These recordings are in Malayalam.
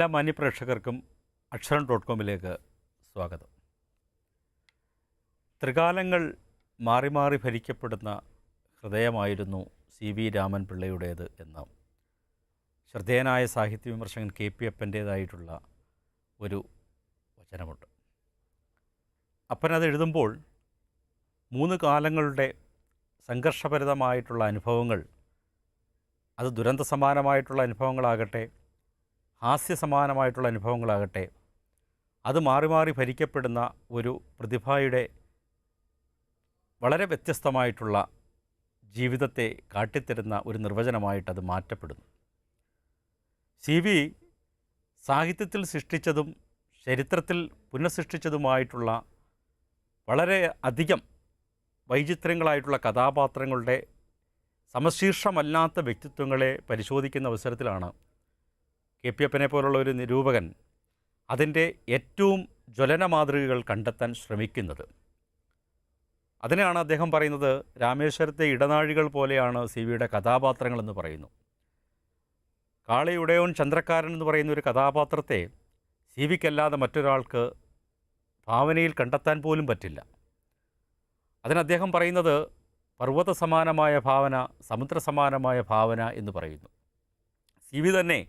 എല്ലാ മാന്യപ്രേക്ഷകർക്കും അക്ഷരം ഡോട്ട് കോമിലേക്ക് സ്വാഗതം. ത്രികാലങ്ങൾ മാറി മാറി ഭരിക്കപ്പെടുന്ന ഹൃദയമായിരുന്നു സി വി രാമൻ പിള്ളയുടേത് എന്ന് ശ്രദ്ധേയനായ സാഹിത്യ വിമർശകൻ കെ പി അപ്പന്റേതായിട്ടുള്ള ഒരു വചനമുണ്ട്. അപ്പനത് എഴുതുമ്പോൾ മൂന്ന് കാലങ്ങളുടെ സംഘർഷഭരിതമായിട്ടുള്ള അനുഭവങ്ങൾ അത് ദുരന്ത സമാനമായിട്ടുള്ള അനുഭവങ്ങളാകട്ടെ ഹാസ്യസമാനമായിട്ടുള്ള അനുഭവങ്ങളാകട്ടെ. അത് മാറി മാറി ഭരിക്കപ്പെടുന്ന ഒരു പ്രതിഭയുടെ വളരെ വ്യത്യസ്തമായിട്ടുള്ള ജീവിതത്തെ കാട്ടിത്തരുന്ന ഒരു നിർവചനമായിട്ട് അത് മാറ്റപ്പെടുന്നു. സി വി സാഹിത്യത്തിൽ സൃഷ്ടിച്ചതും ചരിത്രത്തിൽ പുനഃസൃഷ്ടിച്ചതുമായിട്ടുള്ള വളരെ അധികം വൈചിത്രങ്ങളായിട്ടുള്ള കഥാപാത്രങ്ങളുടെ സമശീർഷമല്ലാത്ത വ്യക്തിത്വങ്ങളെ പരിശോധിക്കുന്ന അവസരത്തിലാണ് കെ പി എപ്പിനെ പോലുള്ള ഒരു നിരൂപകൻ അതിന്റെ ഏറ്റവും ജ്വലന മാതൃകകൾ കണ്ടെത്താൻ ശ്രമിക്കുന്നത്. അതിനാണ് അദ്ദേഹം പറയുന്നത് രാമേശ്വരത്തെ ഇടനാഴികൾ പോലെയാണ് സി വിയുടെ കഥാപാത്രങ്ങളെന്ന് പറയുന്നു. കാളിയുടയോൻ ചന്ദ്രക്കാരൻ എന്ന് പറയുന്ന ഒരു കഥാപാത്രത്തെ സി വിക്കല്ലാതെ മറ്റൊരാൾക്ക് ഭാവനയിൽ കണ്ടെത്താൻ പോലും പറ്റില്ല. അതിന് അദ്ദേഹം പറയുന്നത് പർവത സമാനമായ ഭാവന സമുദ്ര സമാനമായ ഭാവന എന്ന് പറയുന്നു. സി വി തന്നെ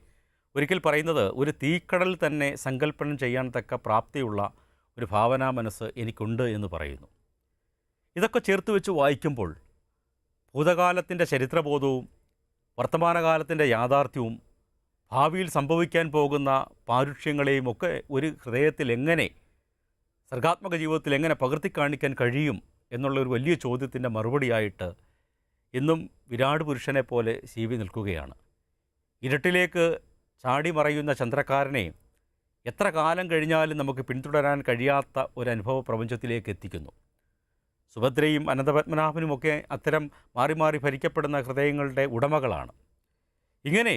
ഒരിക്കൽ പറയുന്നത് ഒരു തീക്കടൽ തന്നെ സങ്കല്പനം ചെയ്യാൻ തക്ക പ്രാപ്തിയുള്ള ഒരു ഭാവനാ മനസ്സ് എനിക്കുണ്ട് എന്ന് പറയുന്നു. ഇതൊക്കെ ചേർത്ത് വെച്ച് വായിക്കുമ്പോൾ ഭൂതകാലത്തിന്റെ ചരിത്രബോധവും വർത്തമാനകാലത്തിന്റെ യാഥാർത്ഥ്യവും ഭാവിയിൽ സംഭവിക്കാൻ പോകുന്ന പാരുഷ്യങ്ങളെയും ഒക്കെ ഒരു ഹൃദയത്തിൽ എങ്ങനെ സർഗാത്മക ജീവിതത്തിൽ എങ്ങനെ പകർത്തി കാണിക്കാൻ കഴിയും എന്നുള്ള ഒരു വലിയ ചോദ്യത്തിന്റെ മറുപടിയായിട്ട് ഇന്നും വിരാട് പുരുഷനെ പോലെ സി വി നിൽക്കുകയാണ്. ഇരുട്ടിലേക്ക് ചാടി മറയുന്ന ചന്ദ്രക്കാരനെ എത്ര കാലം കഴിഞ്ഞാലും നമുക്ക് പിന്തുടരാൻ കഴിയാത്ത ഒരു അനുഭവ പ്രപഞ്ചത്തിലേക്ക് എത്തിക്കുന്നു. സുഭദ്രയും അനന്തപത്മനാഭനുമൊക്കെ അത്തരം മാറി മാറി ഭരിക്കപ്പെടുന്ന ഹൃദയങ്ങളുടെ ഉടമകളാണ്. ഇങ്ങനെ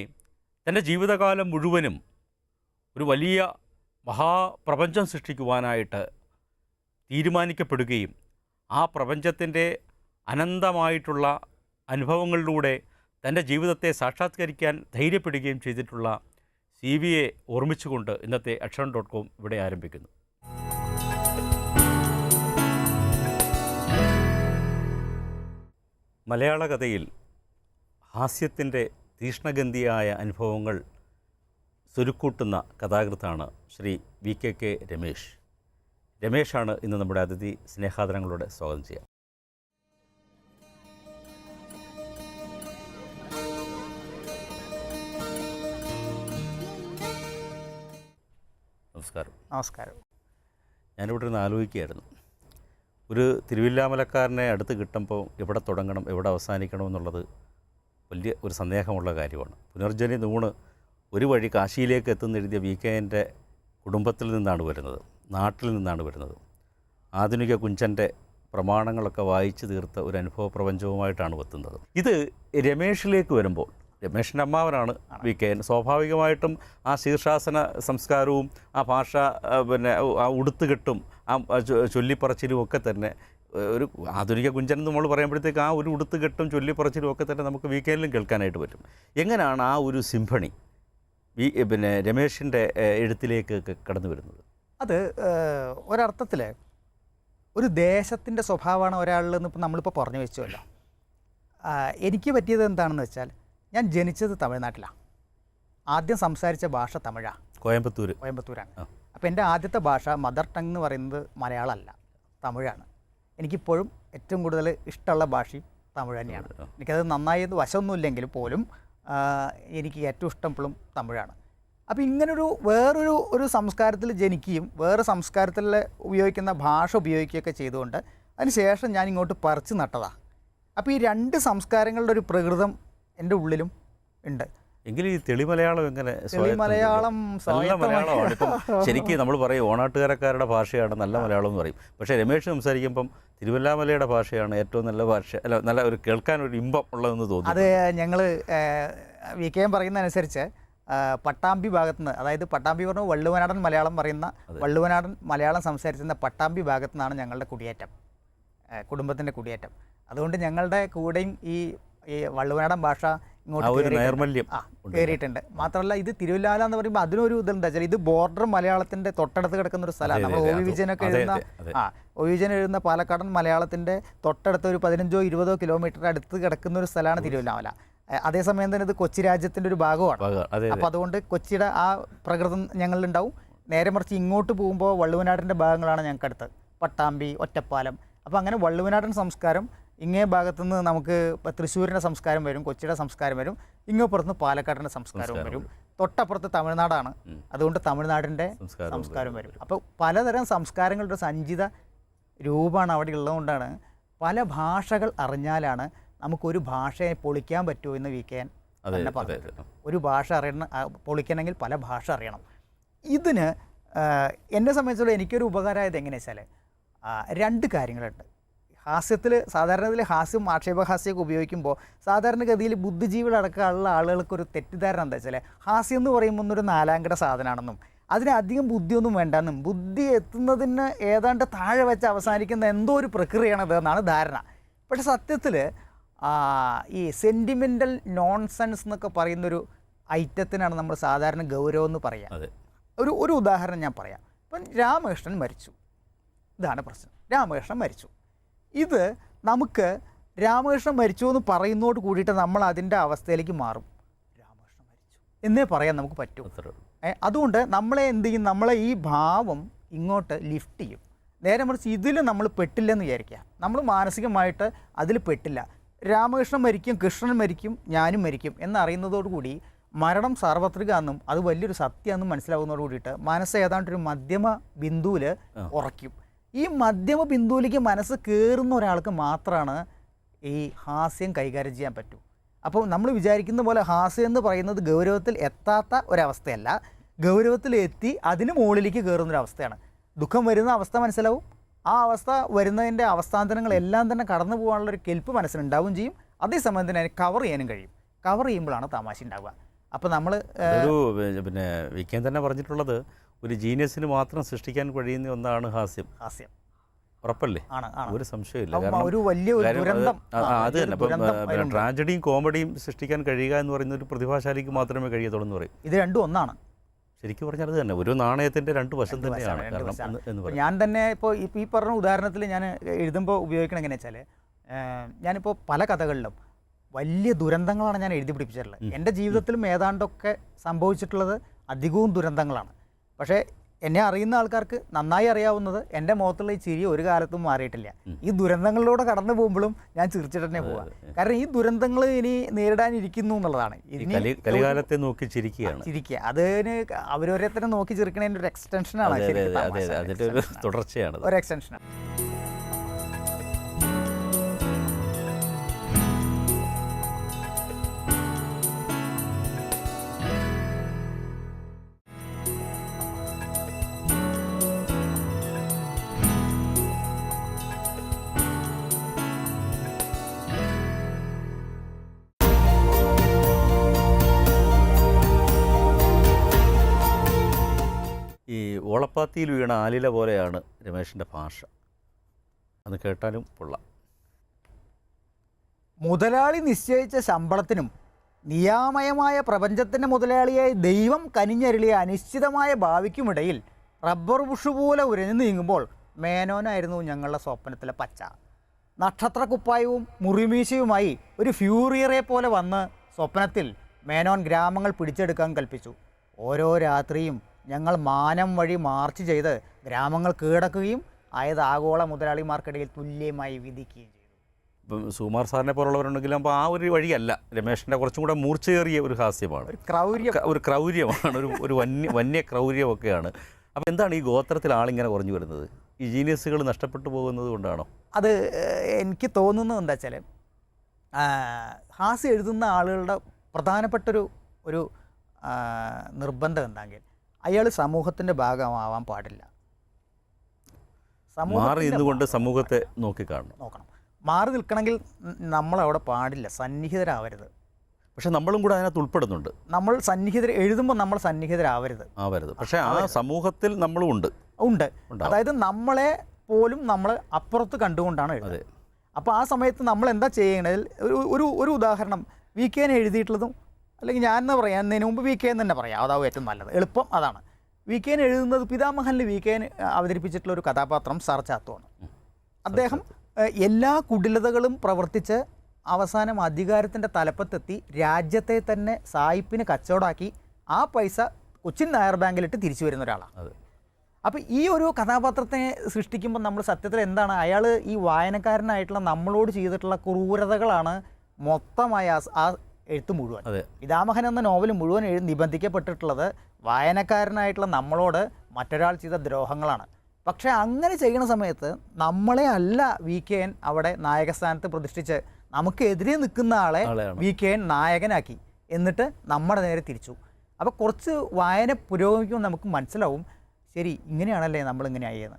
തന്റെ ജീവിതകാലം മുഴുവനും ഒരു വലിയ മഹാപ്രപഞ്ചം സൃഷ്ടിക്കുവാനായിട്ട് തീരുമാനിക്കപ്പെടുകയും ആ പ്രപഞ്ചത്തിന്റെ അനന്തമായിട്ടുള്ള അനുഭവങ്ങളിലൂടെ തന്റെ ജീവിതത്തെ സാക്ഷാത്കരിക്കാൻ ധൈര്യപ്പെടുകയും ചെയ്തിട്ടുള്ള സി വിയെ ഓർമ്മിച്ചുകൊണ്ട് ഇന്നത്തെ അക്ഷരം ഡോട്ട് കോം ഇവിടെ ആരംഭിക്കുന്നു. മലയാള കഥയിൽ ഹാസ്യത്തിന്റെ തീഷ്ണഗന്ധിയായ അനുഭവങ്ങൾ സ്വരുക്കൂട്ടുന്ന കഥാകൃത്താണ് Shri V K K Ramesh. രമേശാണ് ഇന്ന് നമ്മുടെ അതിഥി. സ്നേഹാദരങ്ങളോടെ സ്വാഗതം ചെയ്യാം. നമസ്കാരം. നമസ്കാരം. ഞാനിവിടെ ഇരുന്ന് ആലോചിക്കുകയായിരുന്നു. ഒരു തിരുവില്ലാമലക്കാരനെ അടുത്ത് കിട്ടുമ്പോൾ എവിടെ തുടങ്ങണം എവിടെ അവസാനിക്കണം എന്നുള്ളത് വലിയ ഒരു സന്ദേഹമുള്ള കാര്യമാണ്. പുനർജനി നൂണ് ഒരു വഴി കാശിയിലേക്ക് എത്തുന്ന എഴുതിയ വി കെ എന്റെ കുടുംബത്തിൽ നിന്നാണ് വരുന്നത് നാട്ടിൽ നിന്നാണ് വരുന്നത്. ആധുനിക കുഞ്ചന്റെ പ്രമാണങ്ങളൊക്കെ വായിച്ചു തീർത്ത ഒരു അനുഭവ പ്രപഞ്ചവുമായിട്ടാണ് എത്തുന്നത്. ഇത് രമേഷിലേക്ക് വരുമ്പോൾ രമേഷിന്റെ അമ്മാവനാണ് വി കെ. എൻ. സ്വാഭാവികമായിട്ടും ആ ശീർഷാസന സംസ്കാരവും ആ ഭാഷ പിന്നെ ആ ഉടുത്തുകെട്ടും ആ ചൊല്ലിപ്പറച്ചിലും ഒക്കെ തന്നെ ഒരു ആധുനിക കുഞ്ചൻ എന്ന് നമ്മൾ പറയുമ്പോഴത്തേക്ക് ആ ഒരു ഉടുത്തുകെട്ടും ചൊല്ലിപ്പറച്ചിലും ഒക്കെ തന്നെ നമുക്ക് വി കെ. എന്നിലും കേൾക്കാനായിട്ട് പറ്റും. എങ്ങനെയാണ് ആ ഒരു സിംഫണി വി പിന്നെ രമേഷിന്റെ എഴുത്തിലേക്ക് കടന്നു വരുന്നത്? അത് ഒരർത്ഥത്തിൽ ഒരു ദേശത്തിന്റെ സ്വഭാവമാണ് ഒരാളിൽ നിന്ന് ഇപ്പം നമ്മളിപ്പോൾ പറഞ്ഞു വെച്ചുമല്ലോ എനിക്ക് പറ്റിയത് എന്താണെന്ന് വെച്ചാൽ ഞാൻ ജനിച്ചത് തമിഴ്നാട്ടിലാണ് ആദ്യം സംസാരിച്ച ഭാഷ തമിഴാണ് കോയമ്പത്തൂർ കോയമ്പത്തൂരാണ്. അപ്പോൾ എന്റെ ആദ്യത്തെ ഭാഷ മദർ ടങ് എന്ന് പറയുന്നത് മലയാളമല്ല തമിഴാണ്. എനിക്കിപ്പോഴും ഏറ്റവും കൂടുതൽ ഇഷ്ടമുള്ള ഭാഷയും തമിഴ് തന്നെയാണ്. എനിക്കത് നന്നായത് വശമൊന്നുമില്ലെങ്കിൽ പോലും എനിക്ക് ഏറ്റവും ഇഷ്ടം ഇപ്പോഴും തമിഴാണ്. അപ്പോൾ ഇങ്ങനൊരു വേറൊരു ഒരു സംസ്കാരത്തിൽ ജനിക്കുകയും വേറെ സംസ്കാരത്തിൽ ഉപയോഗിക്കുന്ന ഭാഷ ഉപയോഗിക്കുകയൊക്കെ ചെയ്തുകൊണ്ട് അതിനുശേഷം ഞാൻ ഇങ്ങോട്ട് പറിച്ചു നട്ടതാണ് അപ്പോൾ ഈ രണ്ട് സംസ്കാരങ്ങളുടെ ഒരു പ്രകൃതം എന്റെ ഉള്ളിലും ഉണ്ട്. എങ്കിലും ഈ തെളി മലയാളം എങ്ങനെ തെളി മലയാളം നല്ല സ്വായത്തമായി- മലയാളമാണ്. ഇപ്പം ശരിക്കും നമ്മൾ പറയും ഓണാട്ടുകാരക്കാരുടെ ഭാഷയാണ് നല്ല മലയാളം എന്ന് പറയും. പക്ഷേ രമേശ് സംസാരിക്കുമ്പം തിരുവല്ലാമലയുടെ ഭാഷയാണ് ഏറ്റവും നല്ല ഭാഷ അല്ല നല്ല ഒരു കേൾക്കാൻ ഒരു ഇമ്പം ഉള്ളതെന്ന് തോന്നുന്നു. അത് ഞങ്ങൾ വി കെ എം പറയുന്നതനുസരിച്ച് പട്ടാമ്പി ഭാഗത്ത് നിന്ന് അതായത് പട്ടാമ്പി പറഞ്ഞ വള്ളുവനാടൻ മലയാളം പറയുന്ന വള്ളുവനാടൻ മലയാളം സംസാരിച്ചിരുന്ന പട്ടാമ്പി ഭാഗത്തു നിന്നാണ് ഞങ്ങളുടെ കുടിയേറ്റം കുടുംബത്തിന്റെ കുടിയേറ്റം. അതുകൊണ്ട് ഞങ്ങളുടെ കൂടെയും ഈ ഈ വള്ളുവനാടൻ ഭാഷ ഇങ്ങോട്ട് കയറിയിട്ടുണ്ട്. മാത്രമല്ല ഇത് തിരുവല്ലാല എന്ന് പറയുമ്പോൾ അതിനൊരു ഇതുണ്ട്. വെച്ചാൽ ഇത് ബോർഡർ മലയാളത്തിന്റെ തൊട്ടടുത്ത് കിടക്കുന്ന ഒരു സ്ഥലമാണ്. നമ്മൾ ഒ വി വിജയനൊക്കെ എഴുതുന്ന. ആ ഒ വിജയൻ എഴുതുന്ന പാലക്കാടൻ മലയാളത്തിന്റെ തൊട്ടടുത്ത ഒരു പതിനഞ്ചോ ഇരുപതോ കിലോമീറ്റർ അടുത്ത് കിടക്കുന്ന ഒരു സ്ഥലമാണ് തിരുവല്ലാമല. അതേസമയം തന്നെ ഇത് കൊച്ചി രാജ്യത്തിന്റെ ഒരു ഭാഗമാണ്. അപ്പൊ അപ്പോൾ അതുകൊണ്ട് കൊച്ചിയുടെ ആ പ്രകൃതം ഞങ്ങളിലുണ്ടാവും. നേരെ മറിച്ച് ഇങ്ങോട്ട് പോകുമ്പോൾ വള്ളുവനാടിന്റെ ഭാഗങ്ങളാണ് ഞങ്ങൾക്ക് അടുത്ത് പട്ടാമ്പി ഒറ്റപ്പാലം. അപ്പോൾ അങ്ങനെ വള്ളുവനാടൻ സംസ്കാരം ഇങ്ങേ ഭാഗത്തുനിന്ന് നമുക്ക് തൃശ്ശൂരിന്റെ സംസ്കാരം വരും കൊച്ചിയുടെ സംസ്കാരം വരും ഇങ്ങോപ്പുറത്ത് പാലക്കാടിന്റെ സംസ്കാരവും സംസ്കാരം വരും. തൊട്ടപ്പുറത്ത് തമിഴ്നാടാണ്. അതുകൊണ്ട് തമിഴ്നാടിന്റെ സംസ്കാരം വരും. അപ്പോൾ പലതരം സംസ്കാരങ്ങളുടെ സഞ്ചിത രൂപമാണ് അവിടെ ഉള്ളതുകൊണ്ടാണ് പല ഭാഷകൾ അറിഞ്ഞാലാണ് നമുക്കൊരു ഭാഷയെ പൊളിക്കാൻ പറ്റുമോ എന്ന് വി കെ എൻ തന്നെ പറഞ്ഞത്. ഒരു ഭാഷ അറിയണം പൊളിക്കണമെങ്കിൽ പല ഭാഷ അറിയണം. ഇതിന് എന്നെ സംബന്ധിച്ചിടത്തോളം എനിക്കൊരു ഉപകാരമായത് എങ്ങനെയാ വെച്ചാൽ രണ്ട് കാര്യങ്ങളുണ്ട്. ഹാസ്യത്തിൽ സാധാരണത്തിൽ ഹാസ്യം ആക്ഷേപഹാസ്യമൊക്കെ ഉപയോഗിക്കുമ്പോൾ സാധാരണഗതിയിൽ ബുദ്ധിജീവികളടക്കമുള്ള ആളുകൾക്കൊരു തെറ്റിദ്ധാരണ എന്താ വെച്ചാൽ ഹാസ്യം എന്ന് പറയുമ്പോൾ ഒരു നാലാങ്കട സാധനമാണെന്നും അതിന് അധികം ബുദ്ധിയൊന്നും വേണ്ടെന്നും ബുദ്ധി എത്തുന്നതിന് ഏതാണ്ട് താഴെ വെച്ച് അവസാനിക്കുന്ന എന്തോ ഒരു പ്രക്രിയയാണത് എന്നാണ് ധാരണ. പക്ഷേ സത്യത്തിൽ ഈ സെന്റിമെന്റൽ നോൺസെൻസ് എന്നൊക്കെ പറയുന്നൊരു ഐറ്റത്തിനാണ് നമ്മൾ സാധാരണ ഗൗരവം എന്ന് പറയാം. ഒരു ഒരു ഉദാഹരണം ഞാൻ പറയാം. ഇപ്പം രാമകൃഷ്ണൻ മരിച്ചു. ഇതാണ് പ്രശ്നം. രാമകൃഷ്ണൻ മരിച്ചു. ഇത് നമുക്ക് രാമകൃഷ്ണൻ മരിച്ചു എന്ന് പറയുന്നതോട് കൂടിയിട്ട് നമ്മൾ അതിന്റെ അവസ്ഥയിലേക്ക് മാറും. രാമകൃഷ്ണൻ മരിച്ചു എന്നേ പറയാൻ നമുക്ക് പറ്റൂ. അതുകൊണ്ട് നമ്മളെ എന്ത് ചെയ്യും? നമ്മളെ ഈ ഭാവം ഇങ്ങോട്ട് ലിഫ്റ്റ് ചെയ്യും. നേരെ മറിച്ച് ഇതിൽ നമ്മൾ പെട്ടില്ലെന്ന് വിചാരിക്കുക. നമ്മൾ മാനസികമായിട്ട് അതിൽ പെട്ടില്ല. രാമകൃഷ്ണൻ മരിക്കും കൃഷ്ണൻ മരിക്കും ഞാനും മരിക്കും എന്നറിയുന്നതോടുകൂടി മരണം സാർവത്രിക എന്നും അത് വലിയൊരു സത്യമെന്നും മനസ്സിലാവുന്നതോട് കൂടിയിട്ട് മനസ്സ് ഏതാണ്ട് ഒരു മധ്യമ ബിന്ദുവിൽ ഉറയ്ക്കും. ഈ മധ്യമ ബിന്ദുവിലേക്ക് മനസ്സ് കയറുന്ന ഒരാൾക്ക് മാത്രമാണ് ഈ ഹാസ്യം കൈകാര്യം ചെയ്യാൻ പറ്റൂ. അപ്പോൾ നമ്മൾ വിചാരിക്കുന്ന പോലെ ഹാസ്യം എന്ന് പറയുന്നത് ഗൗരവത്തിൽ എത്താത്ത ഒരവസ്ഥയല്ല. ഗൗരവത്തിൽ എത്തി അതിന് മുകളിലേക്ക് കയറുന്ന ഒരവസ്ഥയാണ്. ദുഃഖം വരുന്ന അവസ്ഥ മനസ്സിലാവും. ആ അവസ്ഥ വരുന്നതിന്റെ അവസ്ഥാന്തരങ്ങളെല്ലാം തന്നെ കടന്നു പോകാനുള്ള ഒരു കെൽപ്പ് മനസ്സിലുണ്ടാവുകയും ചെയ്യും. അതേസമയം തന്നെ കവർ ചെയ്യാനും കഴിയും. കവർ ചെയ്യുമ്പോഴാണ് തമാശ ഉണ്ടാവുക. അപ്പോൾ നമ്മൾ പിന്നെ വിക്കാൻ തന്നെ പറഞ്ഞിട്ടുള്ളത് ഒരു ജീനിയസിന് മാത്രം സൃഷ്ടിക്കാൻ കഴിയുന്ന ഒന്നാണ് ഹാസ്യം. ഹാസ്യം. ഉറപ്പല്ലേ? ഒരു സംശയമില്ല കാരണം ഒരു വലിയ അത് തന്നെ. ട്രാജഡിയും കോമഡിയും സൃഷ്ടിക്കാൻ കഴിയുക എന്ന് പറയുന്ന ഒരു പ്രതിഭാശാലിക്ക് മാത്രമേ കഴിയത്തുള്ളൂ എന്ന് പറയും. ഇത് രണ്ടും ഒന്നാണ്. ശരിക്കും പറഞ്ഞാൽ അത് തന്നെ. ഒരു നാണയത്തിന്റെ രണ്ട് വശം തന്നെയാണ് കാരണം എന്ന് ഞാൻ തന്നെ ഇപ്പോൾ ഇപ്പോൾ ഈ പറഞ്ഞ ഉദാഹരണത്തിൽ ഞാൻ എഴുതുമ്പോൾ ഉപയോഗിക്കണം എങ്ങനെ വെച്ചാൽ ഞാനിപ്പോൾ പല കഥകളിലും വലിയ ദുരന്തങ്ങളാണ് ഞാൻ എഴുതി പിടിപ്പിച്ചിട്ടുള്ളത്. എന്റെ ജീവിതത്തിലും ഏതാണ്ടൊക്കെ സംഭവിച്ചിട്ടുള്ളത് അധികവും ദുരന്തങ്ങളാണ്. പക്ഷേ എന്നെ അറിയുന്ന ആൾക്കാർക്ക് നന്നായി അറിയാവുന്നത് എന്റെ മുഖത്തുള്ള ഈ ചിരി ഒരു കാലത്തും മാറിയിട്ടില്ല. ഈ ദുരന്തങ്ങളിലൂടെ കടന്നു പോകുമ്പോഴും ഞാൻ ചിരിച്ചിട്ട് തന്നെ പോവാം. കാരണം ഈ ദുരന്തങ്ങൾ ഇനി നേരിടാനിരിക്കുന്നു എന്നുള്ളതാണ്. കലികാലത്തെ നോക്കി ചിരിക്കുകയാണ്. ചിരിക്കുക. അതിന് തന്നെ നോക്കി ചിരിക്കണതിന്റെ ഒരു എക്സ്റ്റൻഷനാണ് ഒരു എക്സ്റ്റൻഷനാണ് ഓളപ്പാത്തിയിൽ വീണ ആലില പോലെയാണ് രമേശിന്റെ ഭാഷ. അത് കേട്ടാലും കൊള്ളാം. മുതലാളി നിശ്ചയിച്ച ശമ്പളത്തിനും നിയാമയമായ പ്രപഞ്ചത്തിന്റെ മുതലാളിയായി ദൈവം കനിഞ്ഞരുളിയ അനിശ്ചിതമായ ഭാവിക്കുമിടയിൽ റബ്ബർ ബുഷ് പോലെ ഉരഞ്ഞു നീങ്ങുമ്പോൾ മേനോനായിരുന്നു ഞങ്ങളുടെ സ്വപ്നത്തിലെ പച്ച. നക്ഷത്രക്കുപ്പായവും മുറിമീശയുമായി ഒരു ഫ്യൂറിയറെ പോലെ വന്ന് സ്വപ്നത്തിൽ മേനോൻ ഗ്രാമങ്ങൾ പിടിച്ചെടുക്കാൻ കൽപ്പിച്ചു. ഓരോ രാത്രിയും ഞങ്ങൾ മാനം വഴി മാർച്ച് ചെയ്ത് ഗ്രാമങ്ങൾ കീഴടക്കുകയും ആയത് ആഗോള മുതലാളിമാർക്കിടയിൽ തുല്യമായി വിധിക്കുകയും ചെയ്തു. ഇപ്പം സുമാർ സാറിനെ പോലുള്ളവരുണ്ടെങ്കിലും അപ്പോൾ ആ ഒരു വഴിയല്ല. രമേശിന്റെ കുറച്ചും കൂടെ മൂർച്ചയേറിയ ഒരു ഹാസ്യമാണ്. ഒരു ക്രൗര്യം ഒരു ക്രൗര്യമാണ്. ഒരു ഒരു വന്യ വന്യ ക്രൗര്യമൊക്കെയാണ് അപ്പോൾ എന്താണ് ഈ ഗോത്രത്തിൽ ആളിങ്ങനെ കുറഞ്ഞു വരുന്നത്? ഈ ജീനിയസുകൾ നഷ്ടപ്പെട്ടു പോകുന്നത് കൊണ്ടാണോ? അത് എനിക്ക് തോന്നുന്നത് എന്താ വെച്ചാൽ ഹാസ്യം എഴുതുന്ന ആളുകളുടെ പ്രധാനപ്പെട്ടൊരു ഒരു നിർബന്ധം എന്താങ്കിൽ അയാൾ സമൂഹത്തിന്റെ ഭാഗമാവാൻ പാടില്ല. മാറി നിന്നുകൊണ്ട് സമൂഹത്തെ നോക്കി കാണണം നോക്കണം. മാറി നിൽക്കണമെങ്കിൽ നമ്മളവിടെ പാടില്ല. സന്നിഹിതരാവരുത്. പക്ഷെ നമ്മളും കൂടെ അതിനകത്ത് ഉൾപ്പെടുന്നുണ്ട്. നമ്മൾ സന്നിഹിതർ എഴുതുമ്പോൾ നമ്മൾ സന്നിഹിതരാവരുത്. ആവരുത്. പക്ഷേ ആ സമൂഹത്തിൽ നമ്മളും ഉണ്ട്. ഉണ്ട്. അതായത് നമ്മളെ പോലും നമ്മൾ അപ്പുറത്ത് കണ്ടുകൊണ്ടാണ് എഴുതുന്നത് അപ്പോൾ ആ സമയത്ത് നമ്മൾ എന്താ ചെയ്യണതിൽ ഒരു ഒരു ഒരു ഉദാഹരണം. വി കെ എഴുതിയിട്ടുള്ളതും അല്ലെങ്കിൽ ഞാൻ എന്ന് പറയാം എന്നതിന് മുമ്പ് വി കെ എന്ന് തന്നെ പറയാം. അതാവും ഏറ്റവും നല്ലത്. എളുപ്പം അതാണ്. വി കെ എഴുതുന്നത് പിതാമഹനിൽ വി കെ അവതരിപ്പിച്ചിട്ടുള്ള ഒരു കഥാപാത്രം സാർ ചാത്തുവാണ് അദ്ദേഹം എല്ലാ കുടിലതകളും പ്രവർത്തിച്ച് അവസാനം അധികാരത്തിന്റെ തലപ്പത്തെത്തി രാജ്യത്തെ തന്നെ സായിപ്പിന് കച്ചവടാക്കി ആ പൈസ കൊച്ചിൻ നായർ ബാങ്കിലിട്ട് തിരിച്ചു വരുന്ന ഒരാളാണ്. അപ്പോൾ ഈ ഒരു കഥാപാത്രത്തെ സൃഷ്ടിക്കുമ്പോൾ നമ്മൾ സത്യത്തിൽ എന്താണ്? അയാൾ ഈ വായനക്കാരനായിട്ടുള്ള നമ്മളോട് ചെയ്തിട്ടുള്ള ക്രൂരതകളാണ് മൊത്തമായ ആ എഴുത്ത് മുഴുവൻ. പിതാമഹൻ എന്ന നോവൽ മുഴുവൻ എഴു നിബന്ധിക്കപ്പെട്ടിട്ടുള്ളത് വായനക്കാരനായിട്ടുള്ള നമ്മളോട് മറ്റൊരാൾ ചെയ്ത ദ്രോഹങ്ങളാണ്. പക്ഷേ അങ്ങനെ ചെയ്യുന്ന സമയത്ത് നമ്മളെ അല്ല വി. കെ. എൻ. അവിടെ നായകസ്ഥാനത്ത് പ്രതിഷ്ഠിച്ച് നമുക്കെതിരെ നിൽക്കുന്ന ആളെ. വി. കെ. എൻ. നായകനാക്കി. എന്നിട്ട് നമ്മുടെ നേരെ തിരിച്ചു. അപ്പോൾ കുറച്ച് വായന പുരോഗമിക്കുമ്പോൾ നമുക്ക് മനസ്സിലാവും ശരി ഇങ്ങനെയാണല്ലേ നമ്മളിങ്ങനെ ആയെന്ന്.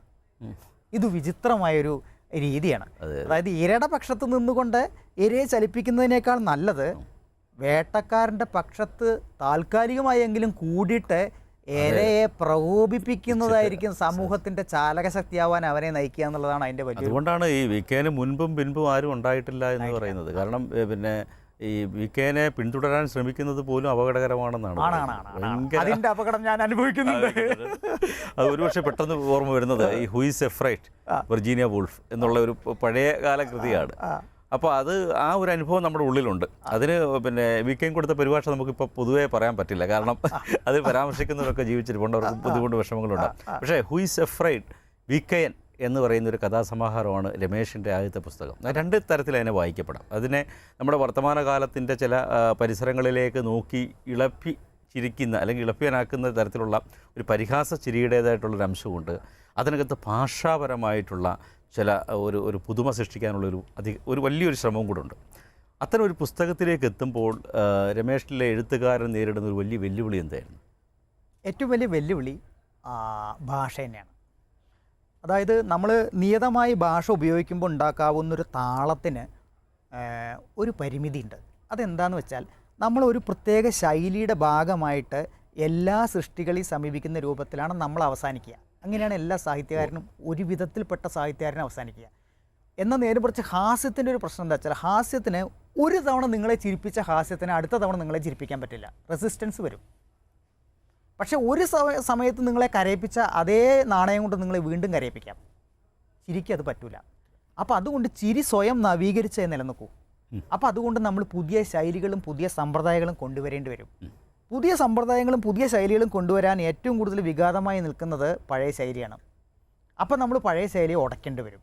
ഇത് വിചിത്രമായൊരു രീതിയാണ്. അതായത് ഇരയുടെ പക്ഷത്ത് നിന്നുകൊണ്ട് ഇരയെ ചലിപ്പിക്കുന്നതിനേക്കാൾ നല്ലത് വേട്ടക്കാരന്റെ പക്ഷത്ത് താൽക്കാലികമായെങ്കിലും കൂടിയിട്ട് ഏറെ പ്രകോപിപ്പിക്കുന്നതായിരിക്കും സമൂഹത്തിന്റെ ചാലകശക്തിയാവാൻ അവനെ നയിക്കുക എന്നുള്ളതാണ് അതിന്റെ വലിയ അതുകൊണ്ടാണ് ഈ വിക്കേന് മുൻപും പിൻപും ആരും ഉണ്ടായിട്ടില്ല എന്ന് പറയുന്നത്. കാരണം പിന്നെ ഈ വിക്കേനെ പിന്തുടരാൻ ശ്രമിക്കുന്നത് പോലും അപകടകരമാണെന്നാണ് അതിന്റെ അപകടം ഞാൻ അനുഭവിക്കുന്നുണ്ട്. അത് ഒരുപക്ഷെ പെട്ടെന്ന് ഓർമ്മ വരുന്നത് ഈ ഹുയിസ് എഫ്രൈറ്റ് വെർജീനിയ വുൾഫ് എന്നുള്ള ഒരു പഴയകാല പഴയ കാല കൃതിയാണ്. അപ്പോൾ അത് ആ ഒരു അനുഭവം നമ്മുടെ ഉള്ളിലുണ്ട്. അതിന് പിന്നെ വിക്കയും കൊടുത്ത പരിഭാഷ നമുക്കിപ്പോൾ പൊതുവേ പറയാൻ പറ്റില്ല. കാരണം അത് പരാമർശിക്കുന്നവരൊക്കെ ജീവിച്ചിരിപ്പുണ്ട് അവർക്ക് ബുദ്ധിമുട്ട് വിഷമങ്ങളുണ്ട് പക്ഷേ ഹു ഹുയിസ് എഫ്രൈഡ് വിക്കയൻ എന്ന് പറയുന്ന ഒരു കഥാസമാഹാരമാണ് രമേശിന്റെ ആദ്യത്തെ പുസ്തകം. രണ്ട് തരത്തിൽ അതിനെ വായിക്കപ്പെടാം. അതിനെ നമ്മുടെ വർത്തമാനകാലത്തിന്റെ ചില പരിസരങ്ങളിലേക്ക് നോക്കി ഇളപ്പി ചിരിക്കുന്ന അല്ലെങ്കിൽ ഇളപ്പിയനാക്കുന്ന തരത്തിലുള്ള ഒരു പരിഹാസ ചിരിയുടേതായിട്ടുള്ളൊരു അംശമുണ്ട് അതിനകത്ത് ഭാഷാപരമായിട്ടുള്ള ചില ഒരു ഒരു പുതുമ സൃഷ്ടിക്കാനുള്ളൊരു അധിക ഒരു വലിയൊരു ശ്രമവും കൂടെ ഉണ്ട്. അത്തരം ഒരു പുസ്തകത്തിലേക്ക് എത്തുമ്പോൾ രമേഷിലെ എഴുത്തുകാരൻ നേരിടുന്ന ഒരു വലിയ വെല്ലുവിളി എന്തായിരുന്നു? ഏറ്റവും വലിയ വെല്ലുവിളി ഭാഷ തന്നെയാണ്. അതായത് നമ്മൾ നിയതമായി ഭാഷ ഉപയോഗിക്കുമ്പോൾ ഉണ്ടാക്കാവുന്നൊരു താളത്തിന് ആ, ഒരു പരിമിതിയുണ്ട്. അതെന്താണെന്ന് വെച്ചാൽ നമ്മൾ ഒരു പ്രത്യേക ശൈലിയുടെ ഭാഗമായിട്ട് എല്ലാ സൃഷ്ടികളെയും സമീപിക്കുന്ന രൂപത്തിലാണ് നമ്മൾ അവസാനിക്കുക. അങ്ങനെയാണ് എല്ലാ സാഹിത്യകാരനും ഒരു വിധത്തിൽപ്പെട്ട സാഹിത്യകാരനെ അവസാനിക്കുക. എന്നാൽ നേരെ കുറച്ച് ഹാസ്യത്തിന്റെ ഒരു പ്രശ്നം എന്താ വെച്ചാൽ ഹാസ്യത്തിന് ഒരു തവണ നിങ്ങളെ ചിരിപ്പിച്ച ഹാസ്യത്തിന് അടുത്ത തവണ നിങ്ങളെ ചിരിപ്പിക്കാൻ പറ്റില്ല. റെസിസ്റ്റൻസ് വരും. പക്ഷേ ഒരു സമയ സമയത്ത് നിങ്ങളെ കരയിപ്പിച്ച അതേ നാണയം കൊണ്ട് നിങ്ങളെ വീണ്ടും കരയിപ്പിക്കാം. ചിരിക്ക് അത് പറ്റൂല. അപ്പോൾ അതുകൊണ്ട് ചിരി സ്വയം നവീകരിച്ചേ നിലനിൽക്കൂ. അപ്പോൾ അതുകൊണ്ട് നമ്മൾ പുതിയ ശൈലികളും പുതിയ സമ്പ്രദായങ്ങളും കൊണ്ടുവരേണ്ടി വരും. പുതിയ സമ്പ്രദായങ്ങളും പുതിയ ശൈലികളും കൊണ്ടുവരാൻ ഏറ്റവും കൂടുതൽ വിഘാതമായി നിൽക്കുന്നത് പഴയ ശൈലിയാണ്. അപ്പം നമ്മൾ പഴയ ശൈലി ഉടയ്ക്കേണ്ടി വരും.